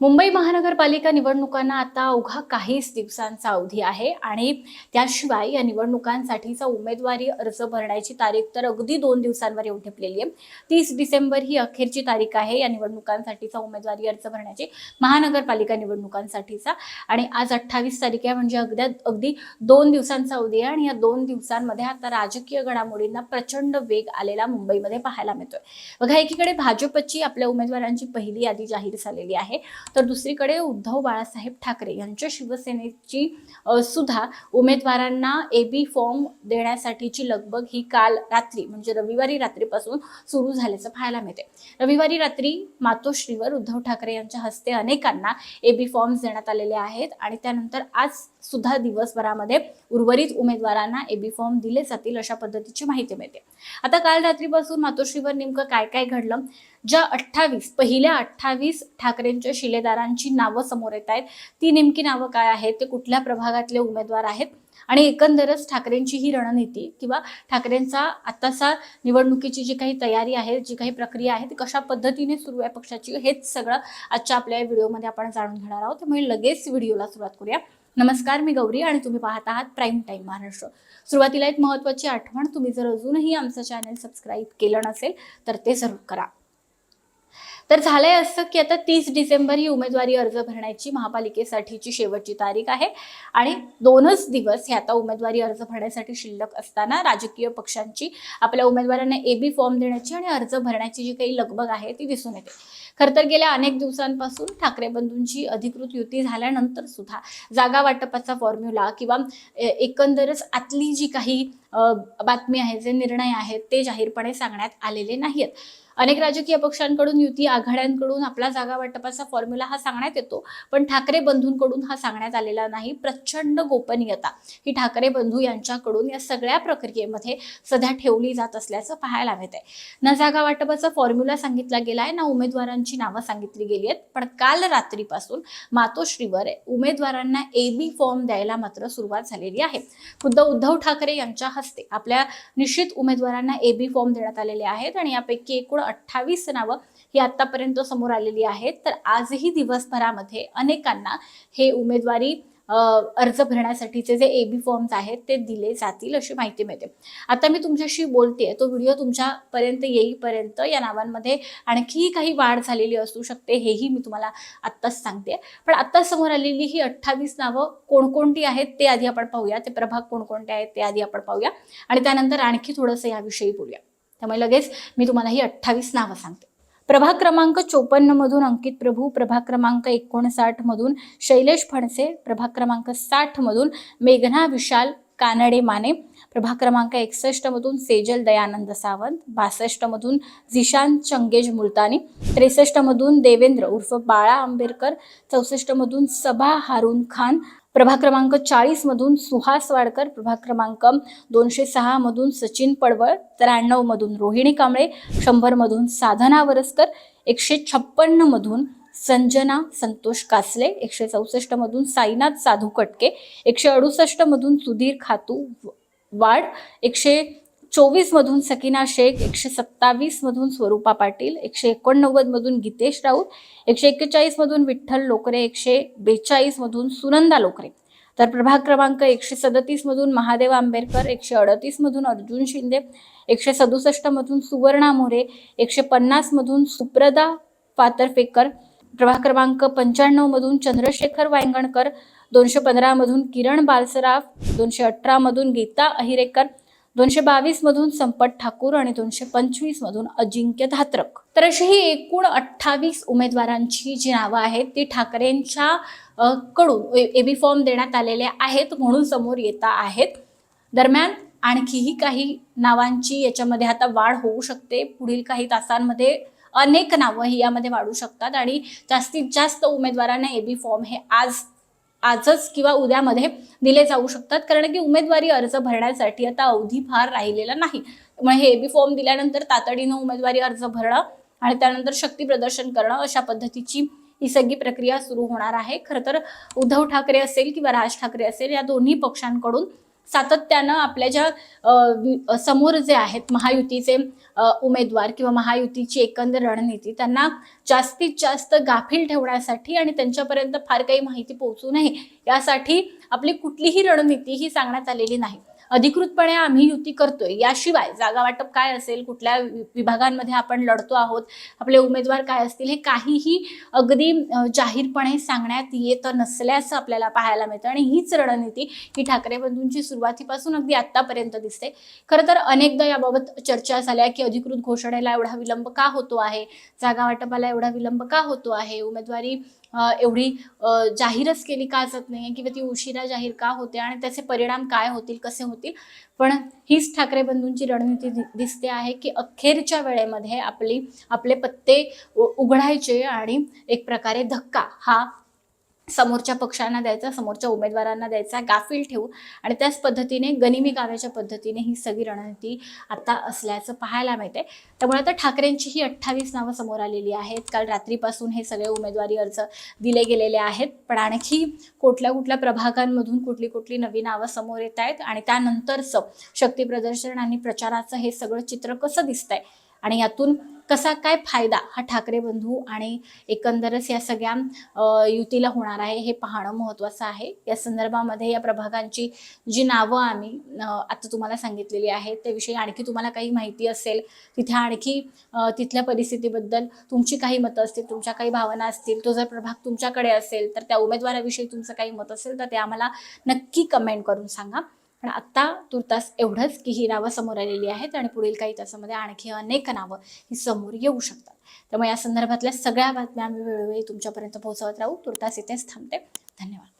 मुंबई महानगरपालिका निवडणुकांना आता अवघा काहीच दिवसांचा अवधी आहे आणि त्याशिवाय या निवडणुकांसाठीचा उमेदवारी अर्ज भरण्याची तारीख तर अगदी दोन दिवसांवर येऊन ठेपलेली आहे. तीस डिसेंबर ही अखेरची तारीख आहे या निवडणुकांसाठीचा उमेदवारी अर्ज भरण्याची महानगरपालिका निवडणुकांसाठीचा. आणि आज अठ्ठावीस तारीख आहे म्हणजे अगद्या अगदी दोन दिवसांचा अवधी आहे आणि या दोन दिवसांमध्ये आता राजकीय घडामोडींना प्रचंड वेग आलेला मुंबईमध्ये पाहायला मिळतोय. बघा एकीकडे भाजपची आपल्या उमेदवारांची पहिली यादी जाहीर झालेली आहे. तर दुसरीकडे उद्धव बाळासाहेब ठाकरे यांच्या शिवसेनेची सुद्धा उमेदवारांना ए बी फॉर्म देण्यासाठीची लगबग ही काल रात्री म्हणजे रविवारी रात्रीपासून सुरू झाल्याचं पाहायला मिळते रविवारी रात्री मातोश्रीवर उद्धव ठाकरे यांच्या हस्ते अनेकांना ए बी फॉर्म्स देण्यात आलेले आहेत आणि त्यानंतर आज सुद्धा दिवसभरामध्ये उर्वरित उमेदवारांना ए बी फॉर्म दिले जातील अशा पद्धतीची माहिती मिळते. आता काल रात्रीपासून मातोश्रीवर नेमकं काय काय घडलं? ज्या अठ्ठावीस पहिल्या अठ्ठावीस ठाकरेंच्या शिलेदारांची नावं समोर येत आहेत ती नेमकी नावं काय आहेत ते कुठल्या प्रभागातले उमेदवार आहेत? आणि एकंदरच ठाकरेंची ही रणनीती किंवा ठाकरेंचा आताचा निवडणुकीची जी काही तयारी आहे जी काही प्रक्रिया आहे ती कशा पद्धतीने सुरू आहे पक्षाची हेच सगळं आजच्या आपल्या या व्हिडिओमध्ये आपण जाणून घेणार आहोत. त्यामुळे लगेच व्हिडिओला सुरुवात करूया. नमस्कार मी गौरी आणि तुम्ही पाहत आहात प्राईम टाईम महाराष्ट्र सुरुवातीला एक महत्त्वाची आठवण तुम्ही जर अजूनही आमचं चॅनल सबस्क्राईब केलं नसेल तर ते जरूर करा. तर झालंय असं की आता तीस डिसेंबर ही उमेदवारी अर्ज भरण्याची महापालिकेसाठीची शेवटची तारीख आहे. आणि दोनच दिवस हे आता उमेदवारी अर्ज भरण्यासाठी शिल्लक असताना राजकीय पक्षांची आपल्या उमेदवारांना ए बी फॉर्म देण्याची आणि अर्ज भरण्याची जी काही लगबग आहे ती दिसून येते. खरंतर गेल्या अनेक दिवसांपासून ठाकरे बंधूंची अधिकृत युती झाल्यानंतर सुद्धा जागा वाटपाचा फॉर्म्युला किंवा ए- एकंदरच आतली जी काही बातमी आहे जे निर्णय आहेत ते जाहीरपणे सांगण्यात आलेले नाहीत अनेक राजकीय पक्षांकडून युती आघाड्यांकडून आपला जागा वाटपाचा फॉर्म्युला हा सांगण्यात येतो पण ठाकरे बंधूंकडून हा सांगण्यात आलेला नाही. प्रचंड गोपनीयता ही ठाकरे बंधू यांच्याकडून या सगळ्या प्रक्रियेमध्ये सध्या ठेवली जात असल्याचं पाहायला मिळतंय. ना जागा वाटपाचा फॉर्म्युला सांगितला गेलाय ना उमेदवारांची नावं सांगितली गेली आहेत पण काल रात्रीपासून मातोश्रीवर उमेदवारांना ए बी फॉर्म द्यायला मात्र सुरुवात झालेली आहे. खुद्द उद्धव ठाकरे यांच्या हस्ते आपल्या निश्चित उमेदवारांना ए बी फॉर्म देण्यात आलेले आहेत आणि यापैकी एकूण अठ्ठावीस नावं ही आतापर्यंत समोर आलेली आहेत. तर आजही दिवसभरामध्ये अनेकांना हे उमेदवारी अर्ज भरण्यासाठीचे जे ए बी फॉर्म्स आहेत ते दिले जातील अशी माहिती मिळते. आता मी तुमच्याशी बोलते तो व्हिडिओ तुमच्यापर्यंत येईपर्यंत या नावांमध्ये आणखी काही वाढ झालेली असू शकते हेही मी तुम्हाला आत्ताच सांगते. पण आत्ता समोर आलेली ही अठ्ठावीस नावं कोणकोणती आहेत ते आधी आपण पाहूया. ते प्रभाग कोणकोणते आहेत ते आधी आपण पाहूया. आणि त्यानंतर आणखी थोडंसं याविषयी बोलूया. त्यामुळे लगेच मी तुम्हाला ही अठ्ठावीस नावं सांगते. प्रभाग क्रमांक चोपन्न मधून अंकित प्रभू प्रभाग क्रमांक एकोणसाठ मधून शैलेश फणसे प्रभाग क्रमांक साठ मधून मेघना विशाल कानडे माने प्रभाग क्रमांक एकसष्ट मधून सेजल दयानंद सावंत बासष्ट मधून झिशान चंगेज मुलतानी त्रेसष्ट मधून देवेंद्र उर्फ बाळा आंबेडकर चौसष्ट मधून सबा हारून खान प्रभाग क्रमांक चाळीसमधून सुहास वाडकर प्रभाग क्रमांक दोनशे सहामधून सचिन पडवळ त्र्याण्णवमधून रोहिणी कांबळे शंभरमधून साधना वरसकर एकशे छप्पन्नमधून संजना संतोष कासले एकशे चौसष्टमधून साईनाथ साधू कटके एकशे अडुसष्टमधून सुधीर खातू वाड एकशे चोवीस मधून सकिना शेख एकशे सत्तावीस मधून स्वरूपा पाटील एकशे एकोणनव्वद मधून गीतेश राऊत एकशे एक्केचाळीस मधून विठ्ठल लोकरे एकशे बेचाळीस मधून सुनंदा लोकरे. तर प्रभाग क्रमांक एकशे सदतीस मधून महादेव आंबेडकर एकशे अडतीस मधून अर्जुन शिंदे एकशे सदुसष्ट मधून सुवर्णा मोरे एकशे पन्नास मधून सुप्रदा पातरफेकर प्रभाग क्रमांक पंच्याण्णव मधून चंद्रशेखर वायंगणकर दोनशे पंधरा मधून किरण बालसराफ दोनशे अठरा मधून गीता अहिरेकर दोनशे बावीस मधून संपत ठाकूर आणि दोनशे पंचवीस मधून अजिंक्य धात्रक. तर अशी ही एकूण अठ्ठावीस उमेदवारांची जी नावं आहेत ती ठाकरेंच्या कडून ए बी फॉर्म देण्यात आलेले आहेत म्हणून समोर येता आहेत. दरम्यान आणखीही काही नावांची याच्यामध्ये आता वाढ होऊ शकते. पुढील काही तासांमध्ये अनेक नावं ही यामध्ये वाढू शकतात आणि जास्तीत जास्त उमेदवारांना ए बी फॉर्म हे आज आजच किंवा उद्यामध्ये दिले जाऊ शकतात. कारण की उमेदवारी अर्ज भरण्यासाठी आता अवधी फार राहिलेला नाही. त्यामुळे हे बी फॉर्म दिल्यानंतर तातडीनं उमेदवारी अर्ज भरणं आणि त्यानंतर शक्ती प्रदर्शन करणं अशा पद्धतीची ही सगळी प्रक्रिया सुरू होणार आहे. खरं तर उद्धव ठाकरे असेल किंवा राज ठाकरे असेल या दोन्ही पक्षांकडून सातत्यानं आपल्या ज्या समोर जे आहेत महायुतीचे उमेदवार किंवा महायुतीची एकंदर रणनीती त्यांना जास्तीत जास्त गाफील ठेवण्यासाठी आणि त्यांच्यापर्यंत फार काही माहिती पोहोचू नये यासाठी आपली कुठलीही रणनीती ही सांगण्यात आलेली नाही. अधिकृतपणे आम्ही युती करतोय. याशिवाय जागा वाटप काय असेल कुठल्या वि- विभागांमध्ये आपण लढतो आहोत आपले उमेदवार काय असतील हे काहीही अगदी जाहीरपणे सांगण्यात येत नसल्याचं आपल्याला पाहायला मिळतं. आणि हीच रणनीती ही ठाकरे बंधूंची सुरुवातीपासून अगदी आतापर्यंत दिसते. खरं तर अनेकदा याबाबत चर्चा झाल्या की अधिकृत घोषणेला एवढा विलंब का होतो आहे? जागा वाटपाला एवढा विलंब का होतो आहे? उमेदवारी एवढी जाहीरच केली का जात नाही किंवा ती उशिरा जाहीर का होते आणि त्याचे परिणाम काय होतील कसे होतील? पण हीच ठाकरे बंधूंची रणनीती दि- दिसते आहे की अखेरच्या वेळेमध्ये आपली आपले पत्ते उघडायचे आणि एक प्रकारे धक्का हा समोरच्या पक्षांना द्यायचा समोरच्या उमेदवारांना द्यायचा गाफील ठेवू. आणि त्याच पद्धतीने गनिमी गाव्याच्या पद्धतीने ही सगळी रणनीती आता असल्याचं पाहायला मिळते त्यामुळे आता ठाकरेंची ही अठ्ठावीस नावं समोर आलेली आहेत. काल रात्रीपासून हे सगळे उमेदवारी अर्ज दिले गेलेले आहेत. पण आणखी कुठल्या कुठल्या प्रभागांमधून कुठली कुठली नवी नावं समोर येत आहेत आणि त्यानंतरचं शक्तीप्रदर्शन आणि प्रचाराचं हे सगळं चित्र कसं दिसतंय? आणि यातून कसा काय फायदा हा ठाकरे बंधू आणि एकंदरच या सगळ्या युतीला होणार आहे हे पाहणं महत्त्वाचं आहे. या संदर्भामध्ये या प्रभागांची जी नावं आम्ही आता तुम्हाला सांगितलेली आहेत त्याविषयी आणखी तुम्हाला काही माहिती असेल तिथे आणखी तिथल्या परिस्थितीबद्दल तुमची काही मतं असतील तुमच्या काही भावना असतील तो जर प्रभाग तुमच्याकडे असेल तर त्या उमेदवाराविषयी तुमचं काही मत असेल तर ते आम्हाला नक्की कमेंट करून सांगा. पण आत्ता तुर्तास एवढंच की ही नावं समोर आलेली आहेत आणि पुढील काही तासामध्ये आणखी अनेक नावं ही समोर येऊ शकतात. त्यामुळे या संदर्भातल्या सगळ्या बातम्या आम्ही वेळोवेळी तुमच्यापर्यंत पोहोचवत राहू. तुर्तास इथेच थांबते. धन्यवाद.